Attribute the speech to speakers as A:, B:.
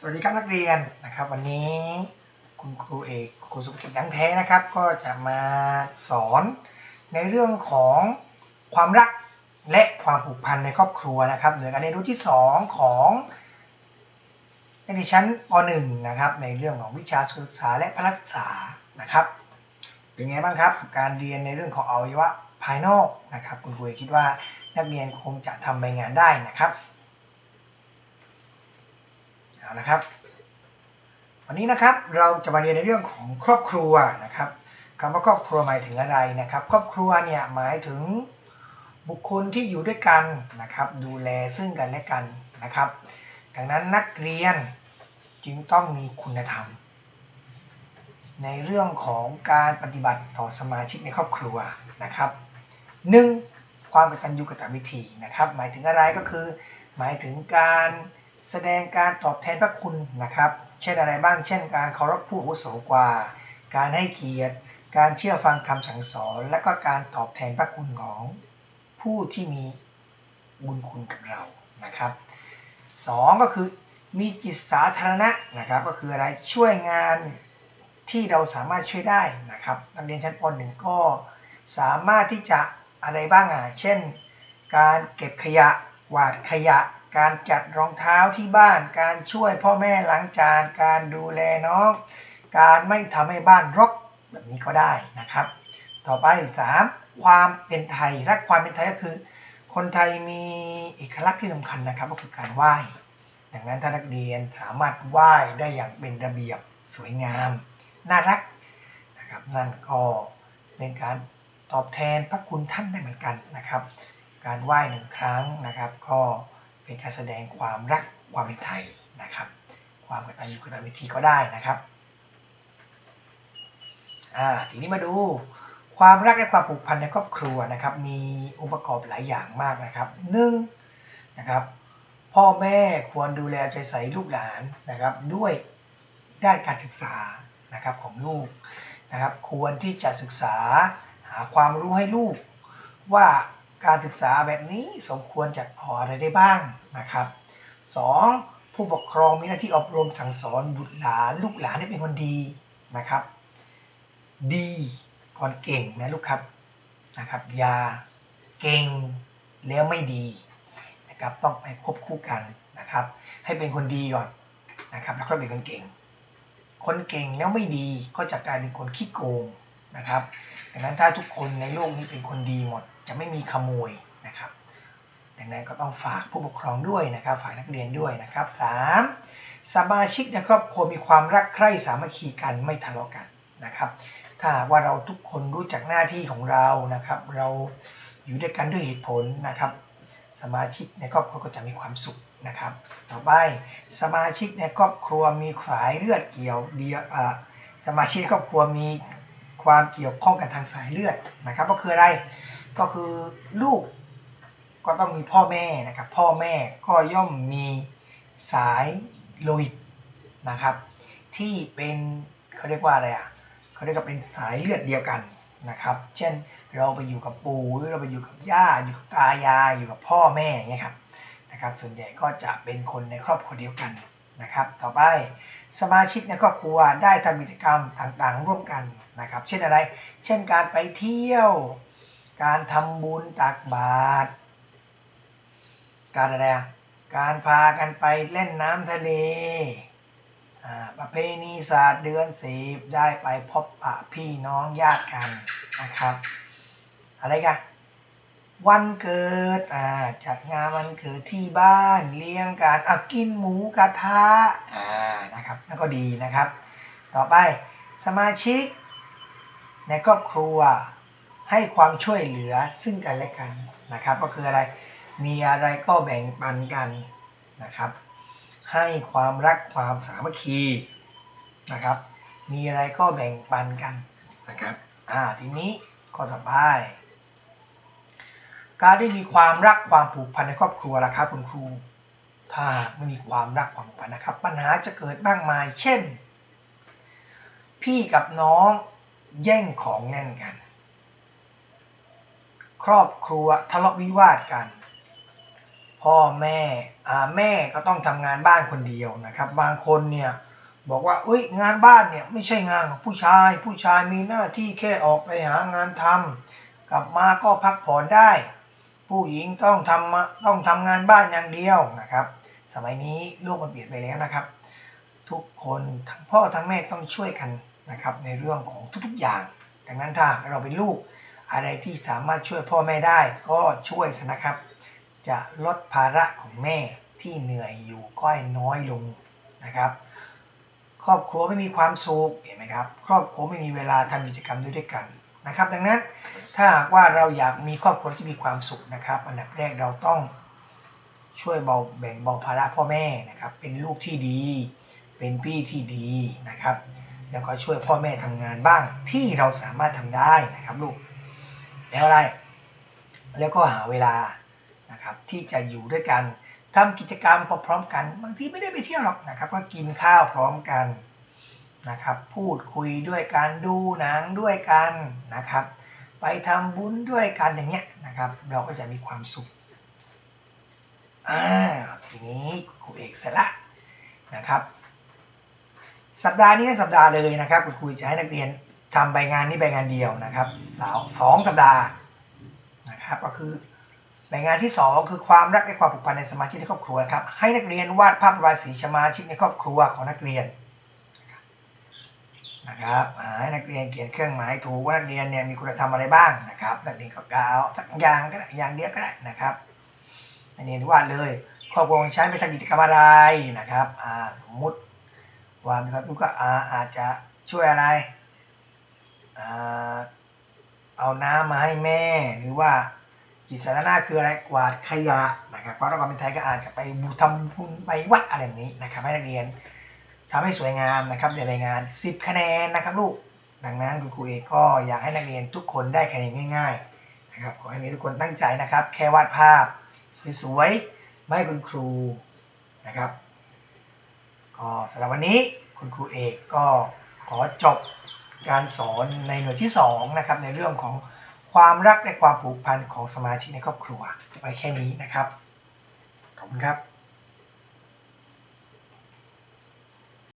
A: สวัสดีครับนักเรียนนะครับ วันนี้คุณครูเอกครูสุภกิจดังแท้นะครับ ก็จะมาสอนในเรื่องของความรักและความผูกพันในครอบครัวนะครับเหนือการเรียนรู้ที่ 2 ของนักเรียนชั้นป .1 นะครับ ในเรื่องของวิชาศึกษาและพละศึกษานะครับ เป็นไงบ้างครับกับการเรียนในเรื่องของอวัยวะภายนอกนะครับ คุณครูเอกคิดว่านักเรียนคงจะทำใบงานได้นะครับ เอาละครับ วันนี้นะครับเราจะมาเรียนในเรื่องของครอบครัวนะครับคำว่าครอบครัวหมายถึงอะไรนะครับ ครอบครัวเนี่ยหมายถึงบุคคลที่อยู่ด้วยกันนะครับดูแลซึ่งกันและกันนะครับ ดังนั้นนักเรียนจึงต้องมีคุณธรรม ในเรื่องของการปฏิบัติต่อสมาชิกในครอบครัวนะครับหนึ่งความกตัญญูกตวิธีนะครับ หมายถึงอะไรก็คือ หมายถึงการ แสดงการตอบแทนพระคุณนะครับ เช่นอะไรบ้าง เช่น การเคารพผู้อาวุโสกว่า การให้เกียรติ การเชื่อฟังคำสั่งสอน และก็การตอบแทนพระคุณของผู้ที่มีบุญคุณกับเรานะครับสองก็คือมีจิตสาธารณะนะครับ ก็คืออะไรช่วยงานที่เราสามารถช่วยได้นะครับนักเรียนชั้นป .1 ก็สามารถที่จะอะไรบ้างอะเช่น การเก็บขยะกวาดขยะ การจัดรองเท้าที่บ้าน การช่วยพ่อแม่ล้างจาน การดูแลน้อง การไม่ทำให้บ้านรกแบบนี้ก็ได้นะครับ ต่อไป 3. ความเป็นไทยรักความเป็นไทยก็คือ คนไทยมีเอกลักษณ์ที่สำคัญนะครับ ก็คือการไหว้ ดังนั้นถ้านักเรียนสามารถไหว้ได้อย่างเป็นระเบียบสวยงาม น่ารักนะครับนั่นก็เป็นการตอบแทนพระคุณท่านได้เหมือนกันนะครับ การไหว้หนึ่งครั้งนะครับ ก็ เป็นการแสดงความรักความเป็นไทยนะครับ ความกตัญญูกตวิธีก็ได้นะครับอ่าทีนี้มาดูความรักและความผูกพันในครอบครัวนะครับ มีองค์ประกอบหลายอย่างมากนะครับหนึ่งนะครับ พ่อแม่ควรดูแลใจใส่ลูกหลานนะครับ ด้วยด้านการศึกษานะครับของลูกนะครับ ควรที่จะศึกษาหาความรู้ให้ลูกว่า การศึกษาแบบนี้สมควรจะต่ออะไรได้บ้างนะครับ 2. ผู้ปกครองมีหน้าที่อบรมสั่งสอนบุตรหลานลูกหลานให้เป็นคนดีนะครับ ดีก่อนเก่งนะลูกครับนะครับอย่าเก่งแล้วไม่ดีนะครับต้องไปควบคู่กันนะครับ ให้เป็นคนดีก่อนนะครับ แล้วค่อยเป็นคนเก่ง คนเก่งแล้วไม่ดีก็จะกลายเป็นคนขี้โกงนะครับ ดังนั้นถ้าทุกคนในโลกนี้เป็นคนดีหมด จะไม่มีขโมยนะครับ ดังนั้นก็ต้องฝากผู้ปกครองด้วยนะครับ ฝากนักเรียนด้วยนะครับ 3. สมาชิกในครอบครัวมีความรักใคร่สามัคคีกันไม่ทะเลาะกันนะครับ ถ้าว่าเราทุกคนรู้จักหน้าที่ของเรานะครับ เราอยู่ด้วยกันด้วยเหตุผลนะครับ สมาชิกในครอบครัวก็จะมีความสุขนะครับ ต่อไปสมาชิกในครอบครัวมีสายเลือดเกี่ยวเดียวสมาชิกในครอบครัวมี ความเกี่ยวข้องกันทางสายเลือดนะครับ ก็คืออะไรก็คือลูกก็ต้องมีพ่อแม่นะครับ พ่อแม่ก็ย่อมมีสายโลหิตนะครับ ที่เป็นเขาเรียกว่าอะไรอะเขาเรียกว่าเป็นสายเลือดเดียวกันนะครับ เช่นเราไปอยู่กับปู่หรือเราไปอยู่กับย่าอยู่กับตายายอยู่กับพ่อแม่อย่างเงี้ยครับนะครับ ส่วนใหญ่ก็จะเป็นคนในครอบครัวเดียวกันนะครับ ต่อไปสมาชิกในครอบครัวได้ทำกิจกรรมต่างๆ ร่วมกัน นะครับ เช่นอะไร เช่นการไปเที่ยว การทำบุญตักบาตร การอะไรอะการพากันไปเล่นน้ำทะเลอ่าประเพณีศาสตร์เดือนสีบได้ไปพบปะพี่น้องญาติกันนะครับ อะไรกันวันเกิดอ่าจัดงานวันเกิดที่บ้านเลี้ยงกันอะกินหมูกระทะอ่านะครับแล้วก็ดีนะครับ ต่อไปสมาชิก ในครอบครัวให้ความช่วยเหลือซึ่งกันและกันนะครับ ก็คืออะไรมีอะไรก็แบ่งปันกันนะครับ ให้ความรักความสามัคคีนะครับ มีอะไรก็แบ่งปันกันนะครับอ่าทีนี้ข้อต่อไปการได้มีความรักความผูกพันในครอบครัวล่ะครับคุณครู ถ้าไม่มีความรักความผูกพันนะครับ ปัญหาจะเกิดมากมาย เช่น พี่กับน้อง แย่งของแน่นกัน ครอบครัวทะเลาะวิวาทกัน พ่อแม่อ่าแม่ก็ต้องทำงานบ้านคนเดียวนะครับ บางคนเนี่ยบอกว่าเอ้ยงานบ้านเนี่ยไม่ใช่งานของผู้ชาย ผู้ชายมีหน้าที่แค่ออกไปหางานทำกลับมาก็พักผ่อนได้ ผู้หญิงต้องทำต้องทำงานบ้านอย่างเดียวนะครับ สมัยนี้โลกมันเปลี่ยนไปแล้วนะครับ ทุกคนทั้งพ่อทั้งแม่ต้องช่วยกัน นะครับในเรื่องของทุกๆอย่าง ดังนั้นถ้าเราเป็นลูกอะไรที่สามารถช่วยพ่อแม่ได้ก็ช่วยซะนะครับ จะลดภาระของแม่ที่เหนื่อยอยู่ก้อยน้อยลงนะครับครอบครัวไม่มีความสุขเห็นไหมครับ ครอบครัวไม่มีเวลาทำกิจกรรมด้วยด้วยกันนะครับ ดังนั้นถ้าหากว่าเราอยากมีครอบครัวที่มีความสุขนะครับ อันดับแรกเราต้องช่วยเบาแบ่งเบาภาระพ่อแม่นะครับ เป็นลูกที่ดี เป็นพี่ที่ดีนะครับ แล้วก็ช่วยพ่อแม่ทำงานบ้างที่เราสามารถทำได้นะครับลูกแล้วอะไร แล้วก็หาเวลานะครับที่จะอยู่ด้วยกันทำกิจกรรมพร้อมๆกัน บางทีไม่ได้ไปเที่ยวหรอกนะครับ ก็กินข้าวพร้อมกันนะครับ พูดคุยด้วยกันดูหนังด้วยกันนะครับ ไปทำบุญด้วยกันอย่างเงี้ยนะครับ เราก็จะมีความสุขอ่าทีนี้ครูเอกเสร็จละนะครับ สัปดาห์นี้ทั้งสัปดาห์เลยนะครับคุณครูจะให้นักเรียนทำใบงานนี้ใบงานเดียวนะครับสาวสองสัปดาห์นะครับก็คือใบงานที่สองคือความรักและความผูกพันในสมาชิกในครอบครัวครับให้นักเรียนวาดภาพระบายสีสมาชิกในครอบครัวของนักเรียนนะครับให้นักเรียนเขียนเครื่องหมายถูกว่านักเรียนเนี่ยมีคุณธรรมอะไรบ้างนะครับ นักเรียนก็กล่าวสักอย่างก็ได้อย่างเดียวก็ได้นะครับนักเรียนวาดเลยครอบครัวของฉันไปทำกิจกรรมอะไรนะครับสมมุติ ว่ามีความรู้ก็อาอาจจะช่วยอะไรเอาน้ำมาให้แม่ หรือว่าจิตสาธารณะคืออะไรกวาดขยะนะครับเพราะเราความเป็นไทยก็อาจจะไปบูทำบุญไปวัดอะไรแบบนี้นะครับให้นักเรียนทำให้สวยงามนะครับในรายงาน 10 คะแนนนะครับลูกดังนั้นคุณครูเอกก็อยากให้นักเรียนทุกคนได้คะแนนง่าย ๆ นะครับขอให้นักทุกคนตั้งใจนะครับ แค่วาดภาพสวยๆไม่ให้คุณครูนะครับ ก็สำหรับวันนี้คุณครูเอกก็ขอจบการสอนในหน่วยที่2นะครับในเรื่องของความรักและความผูกพันของสมาชิกในครอบครัวไว้แค่นี้นะครับ ขอบคุณครับ